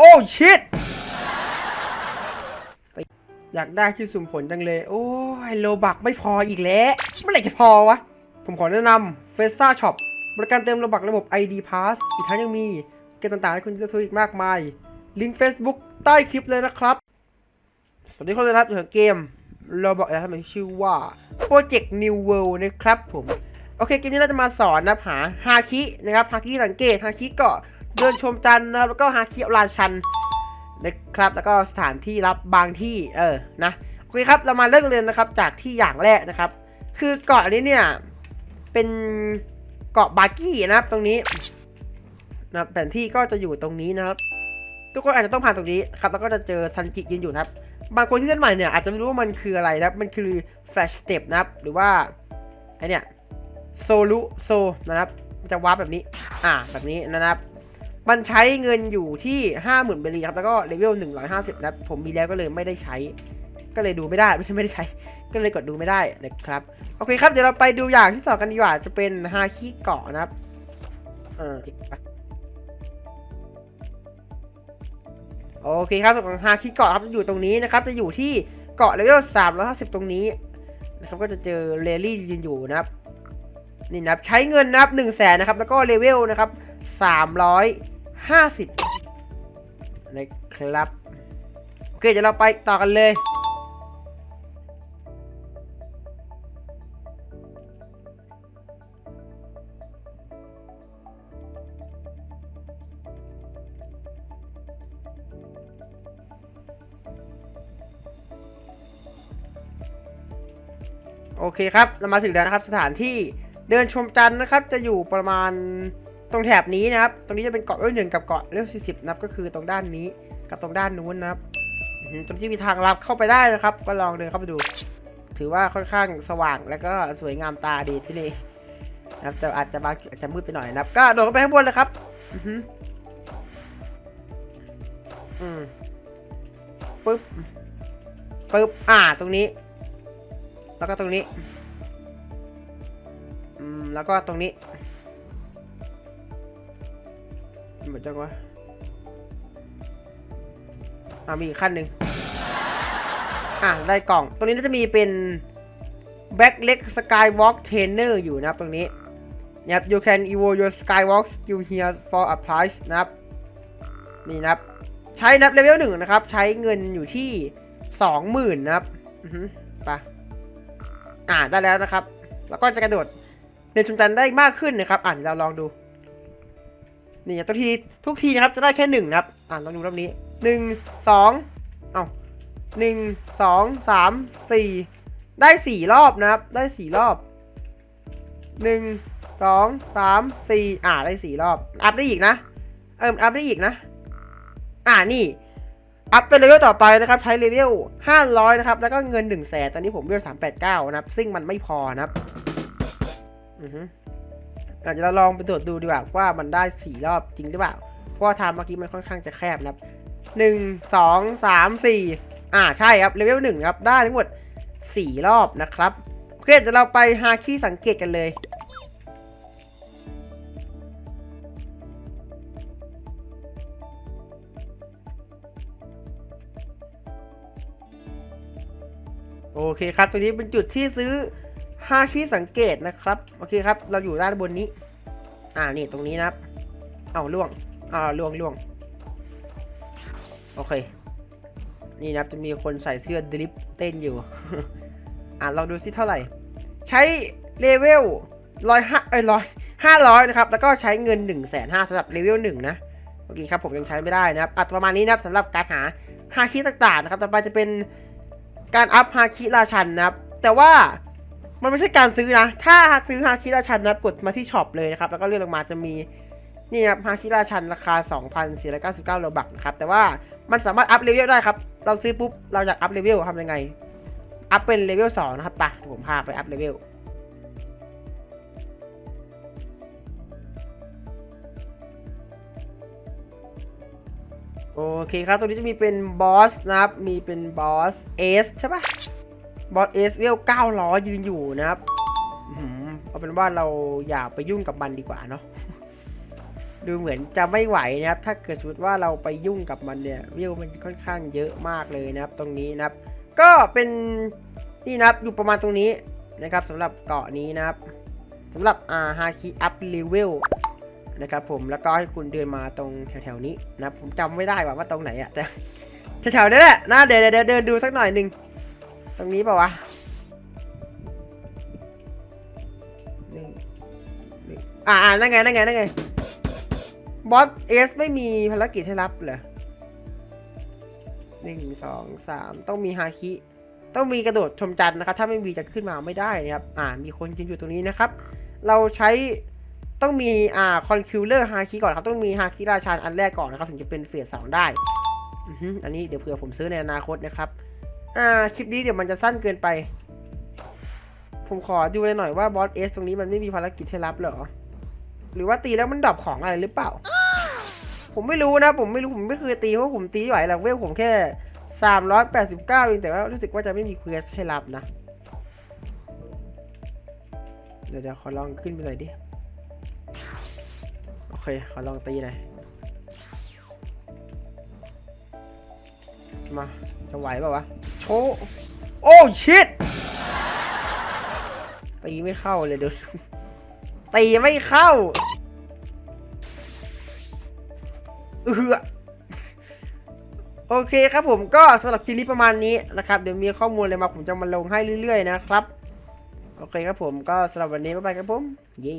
โอ้ชิตอยากได้ที่สุ่มผลจังเลย โอ้ยโลบักไม่พออีกแล้วเมื่อไหร่จะพอวะ ผมขอแนะนำเฟซ่าช็อปบริการเติมโลบักระบบ ID Pass อีกทั้งยังมีเกมต่างๆให้คุณเลือกซื้ออีกมากมาย ลิงก์ Facebook ใต้คลิปเลยนะครับ สวัสดีคนรับอยู่กับเกมเราบอกแล้วทำไมชื่อว่า Project New World นะครับผม โอเค เกมนี้เราจะมาสอนนะหาฮาคินะครับฮาคิสังเกตฮาคิเกาะ เดินชมจันทร์นะครับแล้วก็ฮาคิราชันนะครับแล้วก็สถานที่รับบางที่เออนะโอเคครับเรามาเริ่มเรียนนะครับจากที่อย่างแรกนะครับ คือเกาะนี้เนี่ยเป็นเกาะบากี้นะครับตรงนี้นะแผนที่ก็จะอยู่ตรงนี้นะครับ ทุกคนอาจจะต้องผ่านตรงนี้ครับแล้วก็จะเจอซันจิยืนอยู่นะครับ บางคนที่เล่นใหม่เนี่ยอาจจะไม่รู้ว่ามันคืออะไรนะครับ มันคือ flash step นะครับ หรือว่าไอเนี่ยโซลุโซนะครับจะวาร์ปแบบนี้ อ่าแบบนี้นะครับ มันใช้เงินอยู่ที่ห้าหมื่นเบรีครับ แล้วก็เลเวลหนึ่งร้อยห้าสิบนับผมมีแล้วก็เลยไม่ได้ใช้ ก็เลยดูไม่ได้ไม่ใช่ไม่ได้ใช้ ก็เลยกดดูไม่ได้นะครับ โอเคครับ เดี๋ยวเราไปดูอย่างที่สองกันดีกว่า จะเป็นฮาคิเกาะนะครับ เออโอเคครับส่วนของฮาคิเกาะครับจะอยู่ตรงนี้นะครับ จะอยู่ที่เกาะเลเวลสามร้อยห้าสิบตรงนี้นะครับก็จะเจอเรลลี่ยืนอยู่นะครับ นี่นะครับ ใช้เงินนะครับหนึ่งแสนนะครับ แล้วก็เลเวลนะครับสามร้อย ห้าสิบนะครับ โอเคเดี๋ยวเราไปต่อกันเลยโอเคครับ เรามาถึงแล้วนะครับสถานที่เดินชมจันทร์นะครับ จะอยู่ประมาณ ตรงแถบนี้นะครับ ตรงนี้จะเป็นเกาะเลเวลหนึ่งกับเกาะเลเวลสี่สิบนะครับก็คือตรงด้านนี้กับตรงด้านนู้นนะครับตรงที่มีทางลับเข้าไปได้นะครับ ก็ลองเดินเข้าไปดู ถือว่าค่อนข้างสว่างแล้วก็สวยงามตาดีที่นี่นะครับแต่อาจจะบางอาจจะมืดไปหน่อยนะครับ ก็โดดไปข้างบนเลยครับอือหืออืมปึ๊บปึ๊บอ่าตรงนี้ แล้วก็ตรงนี้ อืมแล้วก็ตรงนี้ หมือนจังวะอ่ามีอีกขั้นหนึ่งอ่าได้กล่อง ตรงนี้จะมีเป็น Back Leg Skywalk Trainer อยู่นะครับตรงนี้นะครับ you can evolve your Skywalk skill here for a price นะครับ นี่นะครับ ใช้นับเลเวลหนึ่งนะครับ ใช้เงินอยู่ที่สองหมื่นนะครับ อือฮึไปอ่าได้แล้วนะครับ แล้วก็จะกระโดดเดินชุมจันได้มากขึ้นนะครับ อ่านเราลองดู นี่ทุกทีทุกทีนะครับจะได้แค่หนึ่งนะครับ อ่านลองดูรอบนี้หนึ่งสองเอ้าหนึ่งสองสามสี่ได้สี่รอบนะครับ ได้สี่รอบหนึ่งสองสามสี่อ่าได้สี่รอบ อัพได้อีกนะ เอออัพได้อีกนะ อ่านี่ อัพเป็นเลเวลต่อไปนะครับ ใช้เลเวล500นะครับ แล้วก็เงิน1 0 0 0 0แสนตอนนี้ผมเลเวล389นะครับ ซึ่งมันไม่พอนะครับ อือฮึ อาจจะเราลองไปตรวจดูดีกว่าว่ามันได้4รอบจริงหรือเปล่า เพราะว่าทม์เมื่อกี้มันค่อนข้างจะแคบนะครับ1 2 3 4อ่าใช่ครับเลเวล1ครับได้ทั้งหมด4รอบนะครับโอเคเดี๋ยวเราไปหาคีย์สังเกตกันเลยโอเคครับ ตรงนี้เป็นจุดที่ซื้อ ห้าที่สังเกตนะครับ โอเคครับ เราอยู่ด้านบนนี้ อ่า นี่ตรงนี้นะครับ เอาล่วงอ่าล่วงล่วง โอเค นี่นะครับ จะมีคนใส่เสื้อดริฟเต้นอยู่ อ่าลองดูสิเท่าไหร่ ใช้เลเวลร้อยห้าเอ้ยร้อยห้าร้อยนะครับ แล้วก็ใช้เงินหนึ่งแสนห้าสำหรับเลเวลหนึ่งนะ โอเคครับ ผมยังใช้ไม่ได้นะครับอัตประมาณนี้นะครับสำหรับการหาฮาคิต่างๆนะครับ ต่อไปจะเป็นการอัพฮาคิราชันนะครับ แต่ว่า มันไม่ใช่การซื้อนะ ถ้าซื้อฮาคิราชันนับกดมาที่ช็อปเลยนะครับ แล้วก็เลื่อนลงมาจะมีนี่ครับฮาคิราชันราคา 2,499โลบักนะครับ แต่ว่ามันสามารถอัพเลเวลได้ครับ เราซื้อปุ๊บ เราอยากอัพเลเวลทำยังไง อัพเป็นเลเวล2นะครับไปะผมพาไปอัพเลเวลโอเคครับ ตัวนี้จะมีเป็นบอสนะครับ มีเป็นบอสเอสใช่ปะ บอสเอสเวลเก้าร้อยยืนอยู่นะครับอื้อหือเอาเป็นว่าเราอย่าไปยุ่งกับมันดีกว่าเนาะดูเหมือนจะไม่ไหวนะครับ ถ้าเกิดสมมติว่าเราไปยุ่งกับมันเนี่ยวิวมันค่อนข้างเยอะมากเลยนะครับ ตรงนี้นะครับ ก็เป็นนี่นะครับอยู่ประมาณตรงนี้นะครับสำหรับเกาะนี้นะครับสำหรับอ่าฮาคิอัพเลเวลนะครับผมแล้วก็ให้คุณเดินมาตรงแถวๆนี้นะครับผมจำไม่ได้ว่าว่าตรงไหนอะแต่แถวๆนี้แหละนะเดี๋ยวเดี๋ยวเดินดูสักหน่อยหนึ่ง ตรงนี้เปล่าวะหนึ่งหนึ่งอ่านั่นไงนั่นไงนั่นไง บอสเอสไม่มีภารกิจให้รับเหรอหนึ่งสองสามต้องมีฮาคิ ต้องมีกระโดดชมจันทร์นะครับ ถ้าไม่มีจะขึ้นมาไม่ได้นะครับ อ่า มีคนยืนอยู่ตรงนี้นะครับ เราใช้ต้องมีอ่าคอนคิวเลอร์ฮาคิก่อนครับ ต้องมีฮาคิราชานอันแรกก่อนนะครับ ถึงจะเป็นเฟสสองได้อือันนี้เดี๋ยวเผื่อผมซื้อในอนาคตนะครับ อ่าคลิปนี้เดี๋ยวมันจะสั้นเกินไป ผมขอดูเลยหน่อยว่าบอสเอสตรงนี้มันไม่มีภารกิจให้รับเหรอ หรือว่าตีแล้วมันดรอปของอะไรหรือเปล่า ผมไม่รู้นะ ผมไม่รู้ผมไม่เคยตีเพราะผมตีไหวหลักเวลผมแค่สามร้อยแปดสิบเก้าเองแต่ว่ารู้สึกว่าจะไม่มีเควสให้รับนะ เดี๋ยวเดี๋ยวขอลองขึ้นไปหน่อยดิ โอเค ขอลองตีหน่อย มา จะไหวเปล่าวะ โชว์โอ้ชิตตีไม่เข้าเลยเดี๋ยวตีไม่เข้าเออโอเคครับผมก็สำหรับคลิปนี้ประมาณนี้นะครับ เดี๋ยวมีข้อมูลอะไรมาผมจะมาลงให้เรื่อยๆนะครับ โอเคครับผมก็สำหรับวันนี้บ๊ายบายครับผม เย้